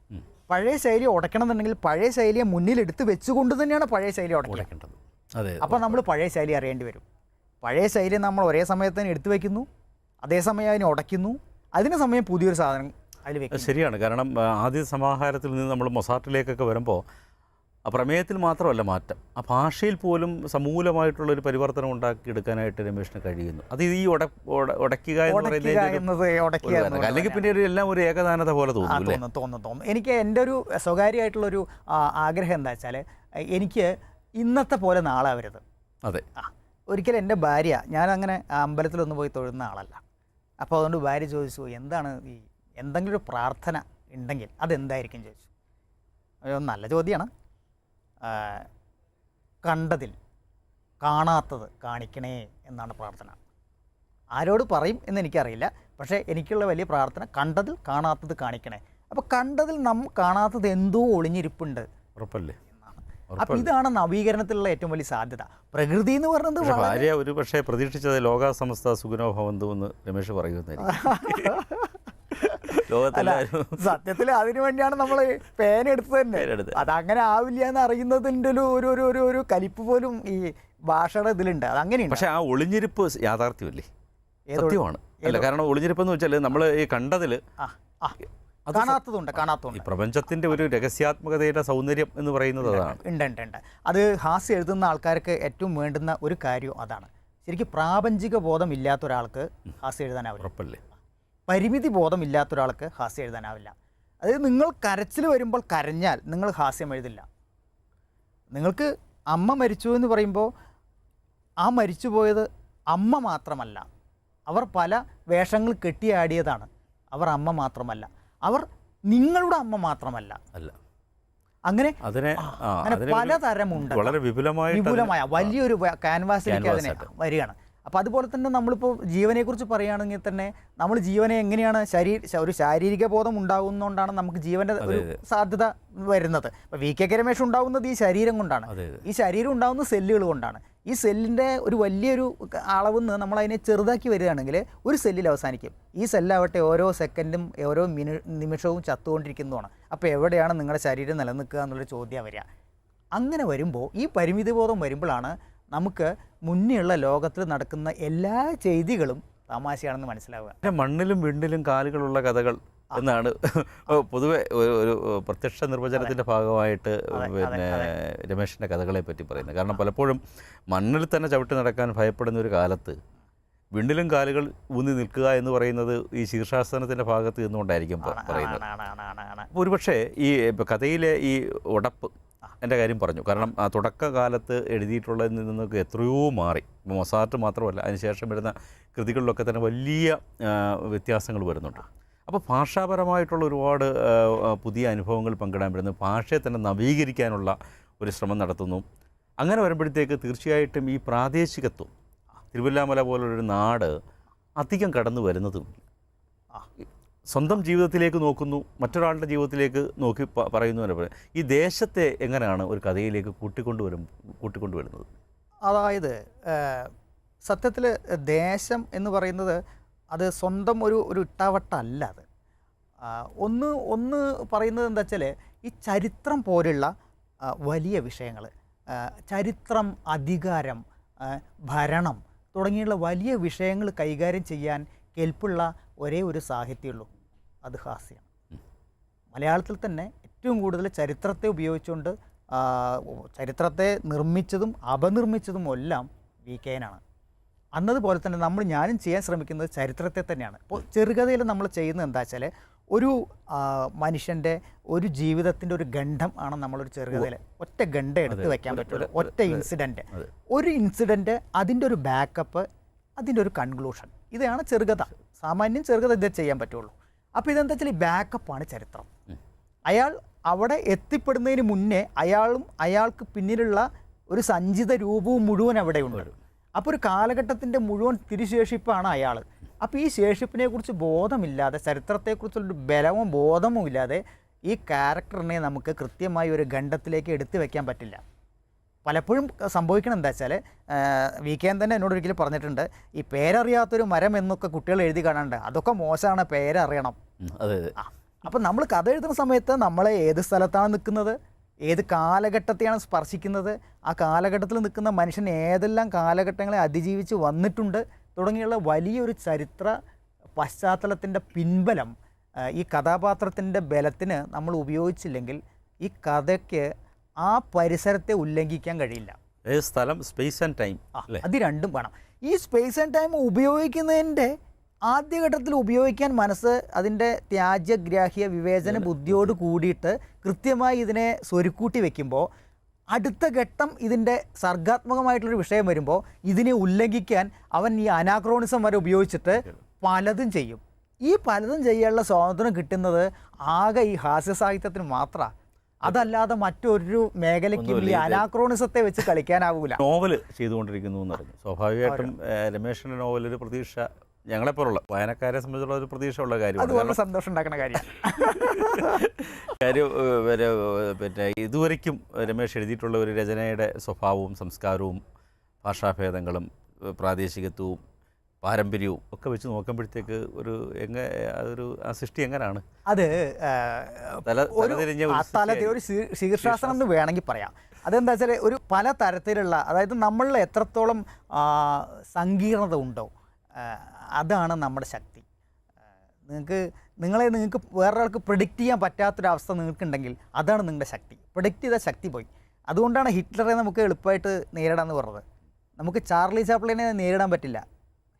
പഴയ ശൈലി ഉടയ്ക്കണം എന്നുണ്ടെങ്കിൽ പഴയ ശൈലിയെ മുന്നിലെടുത്ത് വെച്ചുകൊണ്ട് തന്നെയാണ് പഴയ ശൈലി ഉടക്കേണ്ടത്. ഉടയ്ക്കേണ്ടത് അതെ അപ്പോൾ നമ്മൾ പഴയ ശൈലി അറിയേണ്ടി വരും. പഴയ ശൈലി നമ്മൾ ഒരേ സമയത്ത് തന്നെ എടുത്തു വയ്ക്കുന്നു അതേസമയം അതിനെ ഉടയ്ക്കുന്നു അതിന് സമയം പുതിയൊരു സാധനം അതിൽ വെക്കും ശരിയാണ്. കാരണം ആദ്യ സമാഹാരത്തിൽ നിന്ന് നമ്മൾ മൊസാട്ടിലേക്കൊക്കെ വരുമ്പോൾ ആ പ്രമേയത്തിൽ മാത്രമല്ല മാറ്റം. ആ ഭാഷയിൽ പോലും സമൂലമായിട്ടുള്ള ഒരു പരിവർത്തനം ഉണ്ടാക്കിയെടുക്കാനായിട്ട് രമേഷിന് കഴിയുന്നു. അത് ഈ ഉടക്കുക അല്ലെങ്കിൽ പിന്നെ ഒരു എല്ലാം ഒരു ഏകദാനത പോലെ തോന്നുന്നു തോന്നുന്നു അല്ലേ? തോന്നും തോന്നും തോന്നും. എനിക്ക് എന്റെ ഒരു സ്വകാര്യമായിട്ടുള്ളൊരു ആഗ്രഹം എന്താ വെച്ചാൽ എനിക്ക് ഇന്നത്തെ പോലെ നാളെ വരുത് അതെ ഒരിക്കലും എന്റെ ഭാര്യ ഞാൻ അങ്ങനെ അമ്പലത്തിലൊന്നും പോയി തൊഴുന്ന ആളല്ല. അപ്പോൾ അതുകൊണ്ട് ഭാര്യ ചോദിച്ചു എന്താണ് ഈ എന്തെങ്കിലും ഒരു പ്രാർത്ഥന ഉണ്ടെങ്കിൽ അതെന്തായിരിക്കും? ചോദിച്ചു. നല്ല ചോദ്യമാണ് കണ്ടതിൽ കാണാത്തത് കാണിക്കണേ എന്നാണ് പ്രാർത്ഥന. ആരോട് പറയും എന്ന് എനിക്കറിയില്ല. പക്ഷേ എനിക്കുള്ള വലിയ പ്രാർത്ഥന കണ്ടതിൽ കാണാത്തത് കാണിക്കണേ. അപ്പോൾ കണ്ടതിൽ നാം കാണാത്തത് എന്തോ ഒളിഞ്ഞിരിപ്പുണ്ട് ഉറപ്പല്ലേ? അപ്പം ഇതാണ് നവീകരണത്തിലുള്ള ഏറ്റവും വലിയ സാധ്യത. പ്രകൃതി എന്ന് പറയുന്നത് ഭാര്യ ഒരു പക്ഷേ പ്രതീക്ഷിച്ചത് ലോകാസമസ്ത സുഖനോ ഭവന്തു എന്ന് രമേശ് പറയുന്നതായിരിക്കും സത്യത്തിൽ അതിനു വേണ്ടിയാണ് നമ്മൾ പേന എടുത്തത് തന്നെ. അത് അങ്ങനെ ആവില്ല എന്ന് അറിയുന്നതിന്റെ ഒരു ഒരു ഒരു ഒരു കലിപ്പ് പോലും ഈ ഭാഷയുടെ ഇതിലുണ്ട്. അതങ്ങനെയുണ്ട് പക്ഷെ ആ ഒളിഞ്ഞിരിപ്പ് യാഥാർത്ഥ്യമല്ലേ? സത്യമാണ്. അല്ല കാരണം ഒളിഞ്ഞിരിപ്പ് എന്ന് വെച്ചാൽ നമ്മൾ ഈ കണ്ടതിൽ കാണാത്തതുണ്ട് ഈ കാണാത്തതുണ്ട് പ്രപഞ്ചത്തിന്റെ ഒരു രഹസ്യാത്മകതയുടെ സൗന്ദര്യം എന്ന് പറയുന്നത് അതാണ്. ഉണ്ട് ഉണ്ട് ഉണ്ട്. അത് ഹാസ്യം എഴുതുന്ന ആൾക്കാർക്ക് ഏറ്റവും വേണ്ടുന്ന ഒരു കാര്യം അതാണ്. ശരിക്കും പ്രാപഞ്ചിക ബോധം ഇല്ലാത്ത ഒരാൾക്ക് ഹാസ്യം എഴുതാനാവില്ല. ഉറപ്പല്ലേ? പരിമിതി ബോധമില്ലാത്ത ഒരാൾക്ക് ഹാസ്യം എഴുതാനാവില്ല. അതായത് നിങ്ങൾ കരച്ചിൽ വരുമ്പോൾ കരഞ്ഞാൽ നിങ്ങൾ ഹാസ്യം എഴുതില്ല. നിങ്ങൾക്ക് അമ്മ മരിച്ചു എന്ന് പറയുമ്പോൾ ആ മരിച്ചു പോയത് അമ്മ മാത്രമല്ല. അവർ പല വേഷങ്ങൾ കെട്ടിയാടിയതാണ് അവർ അമ്മ മാത്രമല്ല. അവർ നിങ്ങളുടെ അമ്മ മാത്രമല്ല. അല്ല. അങ്ങനെ അതിനെ പലതരമുണ്ട് വളരെ വിപുലമായ വിപുലമായ വലിയൊരു ക്യാൻവാസിലേക്ക് അതിനെ വരികയാണ്. അപ്പോൾ അതുപോലെ തന്നെ നമ്മളിപ്പോൾ ജീവനെക്കുറിച്ച് പറയുകയാണെങ്കിൽ തന്നെ നമ്മൾ ജീവനെ എങ്ങനെയാണ് ശരീര ഒരു ശാരീരിക ബോധം ഉണ്ടാകുന്നതുകൊണ്ടാണ് നമുക്ക് ജീവന്റെ ഒരു സാധ്യത വരുന്നത്. ഇപ്പോൾ വി കെ കെ രമേശ് ഉണ്ടാകുന്നത് ഈ ശരീരം കൊണ്ടാണ്. ഈ ശരീരം ഉണ്ടാകുന്ന സെല്ലുകൾ കൊണ്ടാണ്. ഈ സെല്ലിന്റെ ഒരു വലിയൊരു അളവ് നമ്മൾ അതിനെ ചെറുതാക്കി വരികയാണെങ്കിൽ ഒരു സെല്ലിൽ അവസാനിക്കും. ഈ സെല്ലാവട്ടെ ഓരോ സെക്കൻഡും ഓരോ മിനി നിമിഷവും ചത്തുകൊണ്ടിരിക്കുന്നതാണ്. അപ്പോൾ എവിടെയാണ് നിങ്ങളുടെ ശരീരം നിലനിൽക്കുക എന്നുള്ളൊരു ചോദ്യം വരിക. അങ്ങനെ വരുമ്പോൾ ഈ പരിമിതി ബോധം വരുമ്പോഴാണ് നമുക്ക് മുന്നെയുള്ള ലോകത്തിൽ നടക്കുന്ന എല്ലാ ചെയ്തികളും തമാശയാണെന്ന് മനസ്സിലാവുക. പിന്നെ മണ്ണിലും വിണ്ണിലും കാലുകളുള്ള കഥകൾ എന്നാണ്. പൊതുവെ ഒരു ഒരു പ്രത്യക്ഷ നിർവചനത്തിന്റെ ഭാഗമായിട്ട് പിന്നെ രമേശിന്റെ കഥകളെ പറ്റി പറയുന്നത്. കാരണം പലപ്പോഴും മണ്ണിൽ തന്നെ ചവിട്ടി നടക്കാൻ ഭയപ്പെടുന്ന ഒരു കാലത്ത് വിണ്ണിലും കാലുകൾ ഊന്നി നിൽക്കുക എന്ന് പറയുന്നത് ഈ ശീർഷാസനത്തിന്റെ ഭാഗത്ത് നിന്നുകൊണ്ടായിരിക്കും പറയുന്നത്. ഒരുപക്ഷെ ഈ കഥയിലെ ഈ ഉടപ്പ് എന്റെ കാര്യം പറഞ്ഞു. കാരണം തുടക്കകാലത്ത് എഴുതിയിട്ടുള്ളതിൽ നിന്നൊക്കെ എത്രയോ മാറി. മൊസാർട്ട് മാത്രമല്ല അതിനുശേഷം വരുന്ന കൃതികളിലൊക്കെ തന്നെ വലിയ വ്യത്യാസങ്ങൾ വരുന്നുണ്ട്. അപ്പോൾ ഭാഷാപരമായിട്ടുള്ള ഒരുപാട് പുതിയ അനുഭവങ്ങൾ പങ്കിടാൻ വരുന്നു ഭാഷയെ തന്നെ നവീകരിക്കാനുള്ള ഒരു ശ്രമം നടത്തുന്നു. അങ്ങനെ വരുമ്പോഴത്തേക്ക് തീർച്ചയായിട്ടും ഈ പ്രാദേശികത്വം തിരുവല്ലാമല പോലുള്ളൊരു നാട് അധികം കടന്നു വരുന്നതും. സ്വന്തം ജീവിതത്തിലേക്ക് നോക്കുന്നു മറ്റൊരാളുടെ ജീവിതത്തിലേക്ക് നോക്കി പറയുന്നു ഈ ദേശത്തെ എങ്ങനെയാണ് ഒരു കഥയിലേക്ക് കൂട്ടിക്കൊണ്ടുവരും കൂട്ടിക്കൊണ്ടുവരുന്നത്? അതായത് സത്യത്തിൽ ദേശം എന്ന് പറയുന്നത് അത് സ്വന്തം ഒരു ഒരു ഇട്ടാവട്ടല്ല അത്. ഒന്ന് ഒന്ന് പറയുന്നത് എന്താ വെച്ചാൽ ഈ ചരിത്രം പോലുള്ള വലിയ വിഷയങ്ങൾ ചരിത്രം അധികാരം ഭരണം തുടങ്ങിയുള്ള വലിയ വിഷയങ്ങൾ കൈകാര്യം ചെയ്യാൻ കെൽപ്പുള്ള ഒരേ ഒരു സാഹിത്യമുള്ളൂ അത് ഹാസ്യമാണ് മലയാളത്തിൽ തന്നെ ഏറ്റവും കൂടുതൽ ചരിത്രത്തെ ഉപയോഗിച്ചുകൊണ്ട് ചരിത്രത്തെ നിർമ്മിച്ചതും അപനിർമ്മിച്ചതും എല്ലാം വി കെനാണ് അന്നതുപോലെ തന്നെ നമ്മൾ ഞാനും ചെയ്യാൻ ശ്രമിക്കുന്നത് ചരിത്രത്തെ തന്നെയാണ്. ഇപ്പോൾ ചെറുകഥയിൽ നമ്മൾ ചെയ്യുന്നത് എന്താ വെച്ചാൽ ഒരു മനുഷ്യന്റെ ഒരു ജീവിതത്തിന്റെ ഒരു ഗണ്ഠം ആണ് നമ്മളൊരു ചെറുകഥയിൽ ഒറ്റ ഗണ്ഠ എടുത്ത് വെക്കാൻ പറ്റുള്ളൂ. ഒറ്റ ഇൻസിഡന്റ് ഒരു ഇൻസിഡന്റ് അതിന്റെ ഒരു ബാക്കപ്പ് അതിന്റെ ഒരു കൺക്ലൂഷൻ ഇതാണ് ചെറുകഥ. സാമാന്യം ചെറുകഥ ഇതേ ചെയ്യാൻ പറ്റുള്ളൂ. അപ്പോൾ ഇതെന്താ വെച്ചാൽ ഈ ബാക്കപ്പാണ് ചരിത്രം. അയാൾ അവിടെ എത്തിപ്പെടുന്നതിന് മുന്നേ അയാളും അയാൾക്ക് പിന്നിലുള്ള ഒരു സഞ്ചിത രൂപവും മുഴുവൻ അവിടെ ഉണ്ട്. അപ്പോൾ ഒരു കാലഘട്ടത്തിന്റെ മുഴുവൻ തിരുശേഷിപ്പാണ് അയാൾ. അപ്പോൾ ഈ ശേഷിപ്പിനെ കുറിച്ച് ബോധമില്ലാതെ ചരിത്രത്തെക്കുറിച്ചുള്ളൊരു ബലവും ബോധവും ഇല്ലാതെ ഈ ക്യാരക്ടറിനെ നമുക്ക് കൃത്യമായി ഒരു ഖണ്ഡത്തിലേക്ക് എടുത്തു വയ്ക്കാൻ പറ്റില്ല. പലപ്പോഴും സംഭവിക്കണം. എന്താ വെച്ചാൽ വി കെ എൻ തന്നെ എന്നോട് ഒരിക്കലും പറഞ്ഞിട്ടുണ്ട് ഈ പേരറിയാത്തൊരു മരം എന്നൊക്കെ കുട്ടികൾ എഴുതി കാണാണ്ട് അതൊക്കെ മോശമാണ് പേരറിയണം. അതെ അപ്പം നമ്മൾ കഥ എഴുതുന്ന സമയത്ത് നമ്മൾ ഏത് സ്ഥലത്താണ് നിൽക്കുന്നത് ഏത് കാലഘട്ടത്തെയാണ് സ്പർശിക്കുന്നത് ആ കാലഘട്ടത്തിൽ നിൽക്കുന്ന മനുഷ്യൻ ഏതെല്ലാം കാലഘട്ടങ്ങളെ അതിജീവിച്ച് വന്നിട്ടുണ്ട് തുടങ്ങിയുള്ള വലിയൊരു ചരിത്ര പശ്ചാത്തലത്തിന്റെ പിൻബലം ഈ കഥാപാത്രത്തിന്റെ ബലത്തിന് നമ്മൾ ഉപയോഗിച്ചില്ലെങ്കിൽ ഈ കഥയ്ക്ക് ആ പരിസരത്തെ ഉല്ലംഘിക്കാൻ കഴിയില്ല. സ്ഥലം സ്പേസ് ആൻഡ് ടൈം അത് രണ്ടും വേണം. ഈ സ്പേസ് ആൻഡ് ടൈം ഉപയോഗിക്കുന്നതിന്റെ ആദ്യഘട്ടത്തിൽ ഉപയോഗിക്കാൻ മനസ്സ് അതിന്റെ ത്യാജ്യഗ്രാഹ്യ വിവേചന ബുദ്ധിയോട് കൂടിയിട്ട് കൃത്യമായി ഇതിനെ സ്വരുക്കൂട്ടി വെക്കുമ്പോൾ അടുത്ത ഘട്ടം ഇതിന്റെ സർഗാത്മകമായിട്ടുള്ളൊരു വിഷയം വരുമ്പോൾ ഇതിനെ ഉല്ലംഘിക്കാൻ അവൻ ഈ അനാക്രോണിസം വരെ ഉപയോഗിച്ചിട്ട് പലതും ചെയ്യും. ഈ പലതും ചെയ്യാനുള്ള സ്വാതന്ത്ര്യം കിട്ടുന്നത് ആകെ ഈ ഹാസ്യ സാഹിത്യത്തിന് മാത്രമാണ്. അതല്ലാതെ മറ്റൊരു മേഖലയ്ക്കും ഈ അനാക്രോണിസത്തെ വെച്ച് കളിക്കാനാവൂല. നോവൽ ചെയ്തുകൊണ്ടിരിക്കുന്നു എന്ന് പറഞ്ഞു. സ്വാഭാവികമായിട്ടും രമേശിന്റെ നോവലൊരു പ്രതീക്ഷ ഞങ്ങളെപ്പോലുള്ള വായനക്കാരെ സംബന്ധിച്ചുള്ള ഒരു പ്രതീക്ഷ ഉള്ള കാര്യമാണ്. സന്തോഷം ഉണ്ടാക്കുന്ന കാര്യം. കാര്യം പിന്നെ, ഇതുവരെക്കും ഇതുവരയ്ക്കും രമേശ് എഴുതിയിട്ടുള്ള ഒരു രചനയുടെ സ്വഭാവവും സംസ്കാരവും ഭാഷാഭേദങ്ങളും പ്രാദേശികത്വവും പാരമ്പര്യവും ഒക്കെ വെച്ച് നോക്കുമ്പോഴത്തേക്ക് ഒരു എങ്ങനെ അതൊരു ആ സൃഷ്ടി എങ്ങനെയാണ് അത് തലതിരിഞ്ഞ ഒരു തലത്തിൽ ഒരു ശീ- ശീർഷാസനം എന്ന് വേണമെങ്കിൽ പറയാം. അതെന്താ വെച്ചാൽ ഒരു പല തരത്തിലുള്ള അതായത് നമ്മളിൽ എത്രത്തോളം സങ്കീർണത ഉണ്ടോ അതാണ് നമ്മുടെ ശക്തി. നിങ്ങൾക്ക് നിങ്ങളെ നിങ്ങൾക്ക് വേറൊരാൾക്ക് പ്രിഡിക്റ്റ് ചെയ്യാൻ പറ്റാത്തൊരവസ്ഥ നിങ്ങൾക്കുണ്ടെങ്കിൽ അതാണ് നിങ്ങളുടെ ശക്തി. പ്രിഡിക്റ്റ് ചെയ്ത ശക്തി പോയി. അതുകൊണ്ടാണ് ഹിറ്റ്ലറെ നമുക്ക് എളുപ്പമായിട്ട് നേരിടാമെന്ന് പറഞ്ഞത്. നമുക്ക് ചാർലി ചാപ്ലിനെ നേരിടാൻ പറ്റില്ല.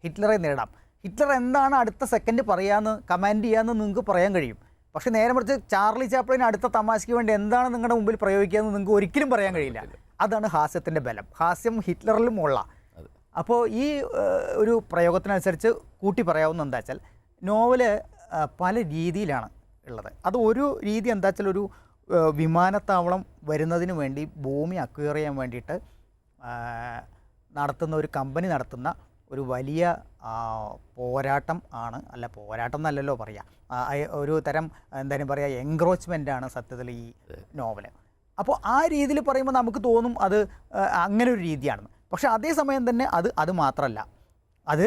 ഹിറ്റ്ലറെ നേടാം ഹിറ്റ്ലർ എന്താണ് അടുത്ത സെക്കൻഡ് പറയാമെന്ന് കമാൻഡ് ചെയ്യാമെന്ന് നിങ്ങൾക്ക് പറയാൻ കഴിയും. പക്ഷേ നേരെ മറിച്ച് ചാർലി ചാപ്ലിന് അടുത്ത തമാശയ്ക്ക് വേണ്ടി എന്താണ് നിങ്ങളുടെ മുമ്പിൽ പ്രയോഗിക്കുകയെന്ന് നിങ്ങൾക്ക് ഒരിക്കലും പറയാൻ കഴിയില്ല. അതാണ് ഹാസ്യത്തിന്റെ ബലം. ഹാസ്യം ഹിറ്റ്ലറിലും ഉള്ള. അപ്പോൾ ഈ ഒരു പ്രയോഗത്തിനനുസരിച്ച് കൂട്ടി പറയാവുന്ന എന്താ വെച്ചാൽ നോവൽ പല രീതിയിലാണ് ഉള്ളത്. അത് ഒരു രീതി എന്താ വെച്ചാൽ ഒരു വിമാനത്താവളം വരുന്നതിന് വേണ്ടി ഭൂമി അക്വയർ ചെയ്യാൻ വേണ്ടിയിട്ട് നടത്തുന്ന ഒരു കമ്പനി നടത്തുന്ന ഒരു വലിയ പോരാട്ടം ആണ്. അല്ല പോരാട്ടം എന്നല്ലല്ലോ പറയാം. ഒരു തരം എന്തായാലും പറയുക എൻക്രോച്ച്മെന്റ് ആണ് സത്യത്തിൽ ഈ നോവൽ അപ്പോൾ ആ രീതിയിൽ പറയുമ്പോൾ നമുക്ക് തോന്നും അത് അങ്ങനെ ഒരു രീതിയാണെന്ന് പക്ഷേ അതേസമയം തന്നെ അത് അത് മാത്രമല്ല അത്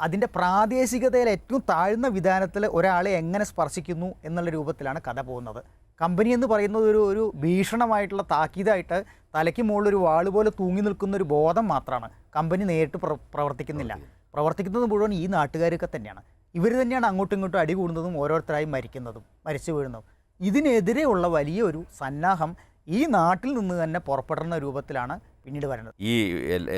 അതിന്റെ പ്രാദേശികതയിൽ ഏറ്റവും താഴ്ന്ന വിധാനത്തിൽ ഒരാളെ എങ്ങനെ സ്പർശിക്കുന്നു എന്നുള്ള രൂപത്തിലാണ് കഥ പോകുന്നത്. കമ്പനി എന്ന് പറയുന്നത് ഒരു ഒരു ഭീഷണമായിട്ടുള്ള താക്കീതായിട്ട് തലയ്ക്ക് മുകളിൽ ഒരു വാൾ പോലെ തൂങ്ങി നിൽക്കുന്ന ഒരു ബോധം മാത്രമാണ്. കമ്പനി നേരിട്ട് പ്രവർത്തിക്കുന്നില്ല. പ്രവർത്തിക്കുന്നത് മുഴുവൻ ഈ നാട്ടുകാരൊക്കെ തന്നെയാണ്. ഇവർ തന്നെയാണ് അങ്ങോട്ടും ഇങ്ങോട്ടും അടി കൂടുന്നതും ഓരോരുത്തരായി മരിക്കുന്നതും മരിച്ചു വീഴുന്നതും. ഇതിനെതിരെയുള്ള വലിയൊരു സന്നാഹം ഈ നാട്ടിൽ നിന്ന് തന്നെ പുറപ്പെടുന്ന രൂപത്തിലാണ് പിന്നീട് വരുന്നത്. ഈ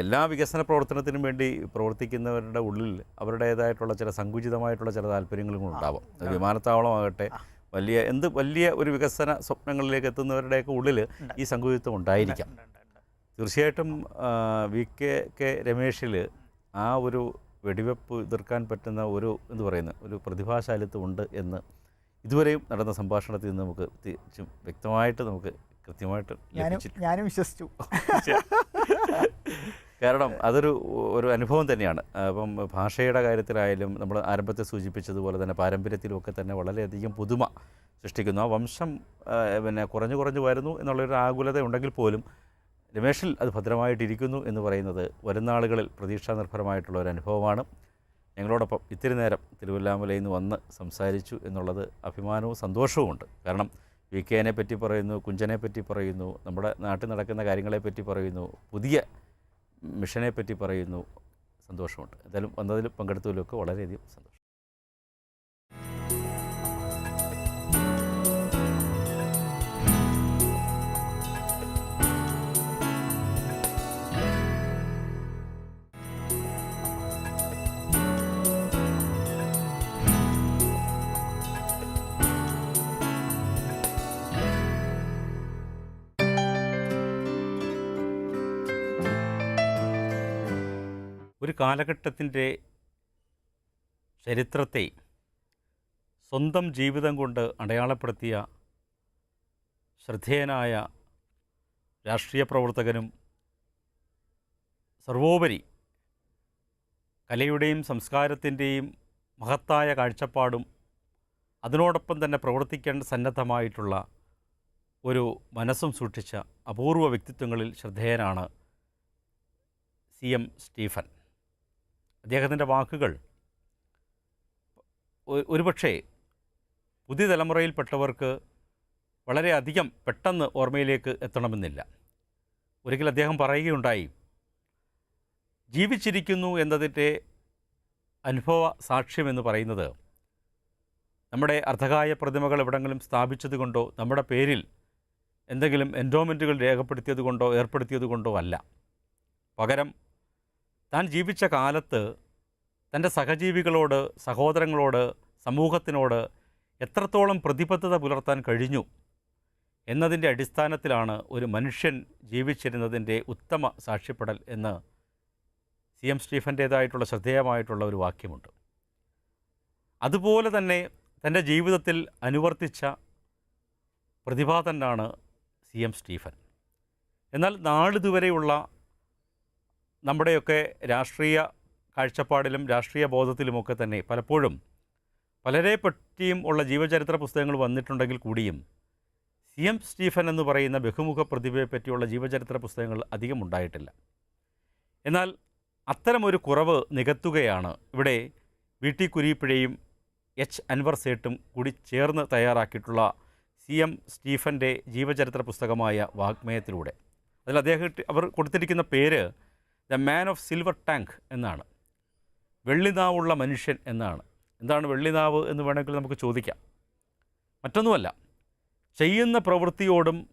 എല്ലാ വികസന പ്രവർത്തനത്തിനും വേണ്ടി പ്രവർത്തിക്കുന്നവരുടെ ഉള്ളിൽ അവരുടേതായിട്ടുള്ള ചില സങ്കുചിതമായിട്ടുള്ള ചില താല്പര്യങ്ങളും ഉണ്ടാവും. വിമാനത്താവളമാകട്ടെ വലിയ എന്ത് വലിയ ഒരു വികസന സ്വപ്നങ്ങളിലേക്ക് എത്തുന്നവരുടെയൊക്കെ ഉള്ളിൽ ഈ സങ്കുചിത്വം ഉണ്ടായിരിക്കാം. തീർച്ചയായിട്ടും വി കെ കെ രമേഷിൽ ആ ഒരു വെടിവെപ്പ് എതിർക്കാൻ പറ്റുന്ന ഒരു എന്ന് പറയുന്ന ഒരു പ്രതിഭാശാലിത്വം ഉണ്ട് എന്ന് ഇതുവരെയും നടന്ന സംഭാഷണത്തിൽ നിന്ന് നമുക്ക് വ്യക്തമായിട്ട് നമുക്ക് കൃത്യമായിട്ട് ഞാനും വിശ്വസിച്ചു. കാരണം അതൊരു ഒരു അനുഭവം തന്നെയാണ്. അപ്പം ഭാഷയുടെ കാര്യത്തിലായാലും നമ്മൾ ആരംഭത്തെ സൂചിപ്പിച്ചതുപോലെ തന്നെ പാരമ്പര്യത്തിലുമൊക്കെ തന്നെ വളരെയധികം പുതുമ സൃഷ്ടിക്കുന്നു. ആ വംശം പിന്നെ കുറഞ്ഞു കുറഞ്ഞു വരുന്നു എന്നുള്ളൊരു ആകുലത ഉണ്ടെങ്കിൽ പോലും രമേഷിൽ അത് ഭദ്രമായിട്ടിരിക്കുന്നു എന്ന് പറയുന്നത് വരും നാളുകളിൽ പ്രതീക്ഷാ നിർഭരമായിട്ടുള്ള ഒരു അനുഭവമാണ്. ഞങ്ങളോടൊപ്പം ഇത്തിരി നേരം തിരുവല്ലാമലയിൽ നിന്ന് വന്ന് സംസാരിച്ചു എന്നുള്ളത് അഭിമാനവും സന്തോഷവുമുണ്ട്. കാരണം വി കെനെ പറ്റി പറയുന്നു കുഞ്ചനെ പറ്റി പറയുന്നു നമ്മുടെ നാട്ടിൽ നടക്കുന്ന കാര്യങ്ങളെ പറ്റി പറയുന്നു പുതിയ മിഷനെ പറ്റി പറയുന്നു. സന്തോഷമുണ്ട്. എന്തായാലും വന്നതിൽ പങ്കെടുത്തതിലൊക്കെ വളരെയധികം സന്തോഷം. ഒരു കാലഘട്ടത്തിന്റെ ചരിത്രത്തെ സ്വന്തം ജീവിതം കൊണ്ട് അടയാളപ്പെടുത്തിയ ശ്രദ്ധേയനായ രാഷ്ട്രീയ പ്രവർത്തകനും സർവോപരി കലയുടെയും സംസ്കാരത്തിന്റെയും മഹത്തായ കാഴ്ചപ്പാടും അതിനോടൊപ്പം തന്നെ പ്രവർത്തിക്കേണ്ട സന്നദ്ധമായിട്ടുള്ള ഒരു മനസ്സും സൂക്ഷിച്ച അപൂർവ വ്യക്തിത്വങ്ങളിൽ ശ്രദ്ധേയനാണ് സി എം സ്റ്റീഫൻ. അദ്ദേഹത്തിന്റെ വാക്കുകൾ ഒരുപക്ഷേ പുതിയ തലമുറയിൽപ്പെട്ടവർക്ക് വളരെയധികം പെട്ടെന്ന് ഓർമ്മയിലേക്ക് എത്തണമെന്നില്ല. ഒരിക്കൽ അദ്ദേഹം പറയുകയുണ്ടായി ജീവിച്ചിരിക്കുന്നു എന്നതിന്റെ അനുഭവ സാക്ഷ്യമെന്ന് പറയുന്നത് നമ്മുടെ അർദ്ധകായ പ്രതിമകൾ എവിടെങ്കിലും സ്ഥാപിച്ചതുകൊണ്ടോ നമ്മുടെ പേരിൽ എന്തെങ്കിലും എൻഡോമെന്റുകൾ രേഖപ്പെടുത്തിയത് കൊണ്ടോ ഏർപ്പെടുത്തിയത് കൊണ്ടോ അല്ല. പകരം താൻ ജീവിച്ച കാലത്ത് തന്റെ സഹജീവികളോട് സഹോദരങ്ങളോട് സമൂഹത്തിനോട് എത്രത്തോളം പ്രതിബദ്ധത പുലർത്താൻ കഴിഞ്ഞു എന്നതിന്റെ അടിസ്ഥാനത്തിലാണ് ഒരു മനുഷ്യൻ ജീവിച്ചിരുന്നതിന്റെ ഉത്തമ സാക്ഷ്യപ്പെടൽ എന്ന് സി എം സ്റ്റീഫന്റേതായിട്ടുള്ള ശ്രദ്ധേയമായിട്ടുള്ള ഒരു വാക്യമുണ്ട്. അതുപോലെ തന്നെ തന്റെ ജീവിതത്തിൽ അനുവർത്തിച്ച പ്രതിഭാതനാണ് സി എം സ്റ്റീഫൻ. എന്നാൽ നാളിതുവരെയുള്ള നമ്മുടെയൊക്കെ രാഷ്ട്രീയ കാഴ്ചപ്പാടിലും രാഷ്ട്രീയ ബോധത്തിലുമൊക്കെ തന്നെ പലപ്പോഴും പലരെ പറ്റിയും ഉള്ള ജീവചരിത്ര പുസ്തകങ്ങൾ വന്നിട്ടുണ്ടെങ്കിൽ കൂടിയും സി എം സ്റ്റീഫൻ എന്ന് പറയുന്ന ബഹുമുഖ പ്രതിഭയെ പറ്റിയുള്ള ജീവചരിത്ര പുസ്തകങ്ങൾ അധികം ഉണ്ടായിട്ടില്ല. എന്നാൽ അത്തരമൊരു കുറവ് നികത്തുകയാണ് ഇവിടെ വി ടി കുരീപ്പിഴയും എച്ച് അൻവർ സേട്ടും കൂടി ചേർന്ന് തയ്യാറാക്കിയിട്ടുള്ള സി എം സ്റ്റീഫന്റെ ജീവചരിത്ര പുസ്തകമായ വാഗ്മയത്തിലൂടെ. അതിൽ അദ്ദേഹം അവർ കൊടുത്തിരിക്കുന്ന പേര് the man of silver tongue എന്നാണ്. വെള്ളിനാവുള്ള മനുഷ്യൻ എന്നാണ്. എന്താണ് വെള്ളിനാവ് എന്ന് വേണമെങ്കിൽ നമുക്ക് ചോദിക്കാം. മറ്റൊന്നുമല്ല. ചെയ്യുന്ന പ്രവൃത്തിയോടും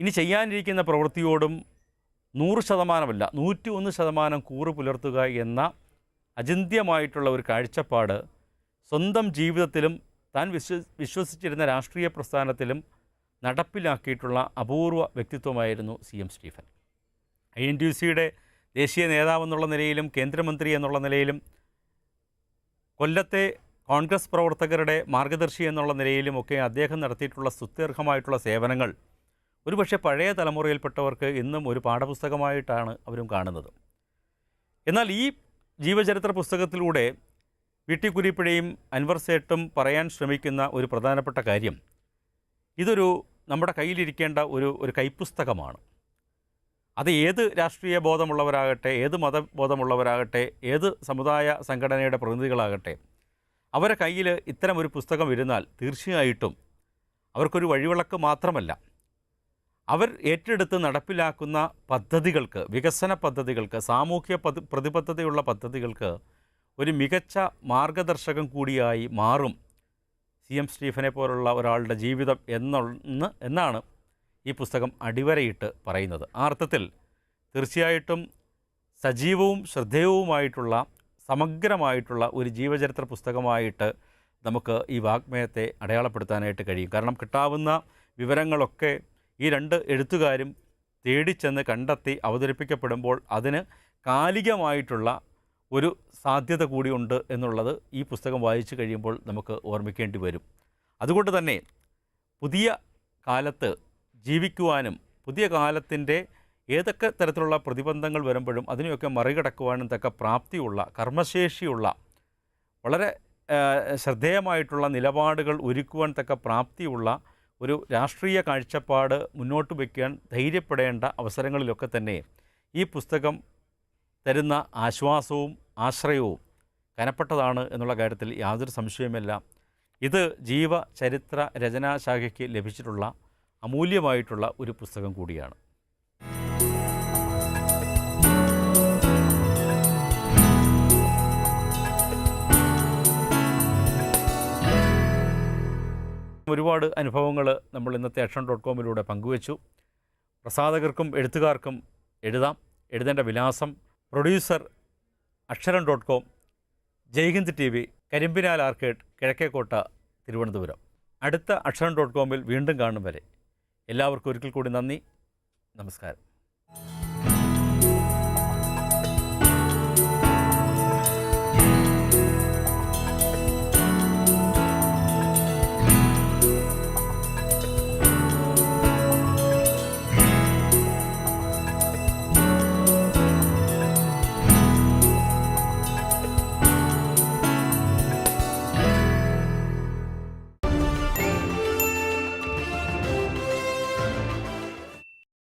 ഇനി ചെയ്യാനിരിക്കുന്ന പ്രവൃത്തിയോടും നൂറ് ശതമാനമല്ല നൂറ്റി ഒന്ന് ശതമാനം കൂറ് പുലർത്തുക എന്ന അചിന്ത്യമായിട്ടുള്ള ഒരു കാഴ്ചപ്പാട് സ്വന്തം ജീവിതത്തിലും താൻ വിശ്വ വിശ്വസിച്ചിരുന്ന രാഷ്ട്രീയ പ്രസ്ഥാനത്തിലും നടപ്പിലാക്കിയിട്ടുള്ള അപൂർവ വ്യക്തിത്വമായിരുന്നു C M Stephen. I N T സിയുടെ ദേശീയ നേതാവെന്നുള്ള നിലയിലും കേന്ദ്രമന്ത്രി എന്നുള്ള നിലയിലും കൊല്ലത്തെ കോൺഗ്രസ് പ്രവർത്തകരുടെ മാർഗദർശി എന്നുള്ള നിലയിലും ഒക്കെ അദ്ദേഹം നടത്തിയിട്ടുള്ള സ്തുത്യർഹമായിട്ടുള്ള സേവനങ്ങൾ. ഒരുപക്ഷെ പഴയ തലമുറയിൽപ്പെട്ടവർക്ക് ഇന്നും ഒരു പാഠപുസ്തകമായിട്ടാണ് അവരും കാണുന്നത്. എന്നാൽ ഈ ജീവചരിത്ര പുസ്തകത്തിലൂടെ വി ടി കുരിപ്പിഴയും അൻവർ സേട്ടും പറയാൻ ശ്രമിക്കുന്ന ഒരു പ്രധാനപ്പെട്ട കാര്യം ഇതൊരു നമ്മുടെ കയ്യിലിരിക്കേണ്ട ഒരു ഒരു കൈപ്പുസ്തകമാണ്. അത് ഏത് രാഷ്ട്രീയ ബോധമുള്ളവരാകട്ടെ ഏത് മതബോധമുള്ളവരാകട്ടെ ഏത് സമുദായ സംഘടനയുടെ പ്രതിനിധികളാകട്ടെ അവരെ കയ്യിൽ ഇത്തരം ഒരു പുസ്തകം ഇരുന്നാൽ തീർച്ചയായിട്ടും അവർക്കൊരു വഴിവിളക്ക് മാത്രമല്ല. അവർ ഏറ്റെടുത്ത് നടപ്പിലാക്കുന്ന പദ്ധതികൾക്ക് വികസന പദ്ധതികൾക്ക് സാമൂഹ്യ പ്രതിബദ്ധതയുള്ള പദ്ധതികൾക്ക് ഒരു മികച്ച മാർഗദർശകം കൂടിയായി മാറും സി എം സ്റ്റീഫനെ പോലുള്ള ഒരാളുടെ ജീവിതം എന്നൊന്ന് എന്നാണ് ഈ പുസ്തകം അടിവരയിട്ട് പറയുന്നത്. ആ അർത്ഥത്തിൽ തീർച്ചയായിട്ടും സജീവവും ശ്രദ്ധേയവുമായിട്ടുള്ള സമഗ്രമായിട്ടുള്ള ഒരു ജീവചരിത്ര പുസ്തകമായിട്ട് നമുക്ക് ഈ വാഗ്മയത്തെ അടയാളപ്പെടുത്താനായിട്ട് കഴിയും. കാരണം കിട്ടാവുന്ന വിവരങ്ങളൊക്കെ ഈ രണ്ട് എഴുത്തുകാരും തേടിച്ചെന്ന് കണ്ടെത്തി അവതരിപ്പിക്കപ്പെടുമ്പോൾ അതിന് കാലികമായിട്ടുള്ള ഒരു സാധ്യത കൂടിയുണ്ട് എന്നുള്ളത് ഈ പുസ്തകം വായിച്ചു കഴിയുമ്പോൾ നമുക്ക് ഓർമ്മിക്കേണ്ടി വരും. അതുകൊണ്ട് തന്നെ പുതിയ കാലത്ത് ജീവിക്കുവാനും പുതിയ കാലത്തിന്റെ ഏതൊക്കെ തരത്തിലുള്ള പ്രതിബന്ധങ്ങൾ വരുമ്പോഴും അതിനെയൊക്കെ മറികടക്കുവാനും തക്ക പ്രാപ്തിയുള്ള കർമ്മശേഷിയുള്ള വളരെ ശ്രദ്ധേയമായിട്ടുള്ള നിലപാടുകൾ ഒരുക്കുവാൻ തക്ക പ്രാപ്തിയുള്ള ഒരു രാഷ്ട്രീയ കാഴ്ചപ്പാട് മുന്നോട്ട് വയ്ക്കാൻ ധൈര്യപ്പെടേണ്ട അവസരങ്ങളിലൊക്കെ തന്നെ ഈ പുസ്തകം തരുന്ന ആശ്വാസവും ആശ്രയവും കനപ്പെട്ടതാണ് എന്നുള്ള കാര്യത്തിൽ യാതൊരു സംശയമല്ല ഇത് ജീവചരിത്ര രചനാശാഖയ്ക്ക് ലഭിച്ചിട്ടുള്ള അമൂല്യമായിട്ടുള്ള ഒരു പുസ്തകം കൂടിയാണ്. ഒരുപാട് അനുഭവങ്ങൾ നമ്മൾ ഇന്നത്തെ അക്ഷൻ ഡോട്ട് കോമിലൂടെ പങ്കുവച്ചു. പ്രസാധകർക്കും എഴുത്തുകാർക്കും എഴുതാം. എഴുതേണ്ട വിലാസം പ്രൊഡ്യൂസർ അക്ഷരം dot com Jaihind T V Karimpinal arcade Kizhakkekotta Thiruvananthapuram. അടുത്ത അക്ഷരം ഡോട്ട് കോമിൽ വീണ്ടും കാണും വരെ. എല്ലാവർക്കും ഒരിക്കൽ കൂടി നന്ദി. നമസ്കാരം.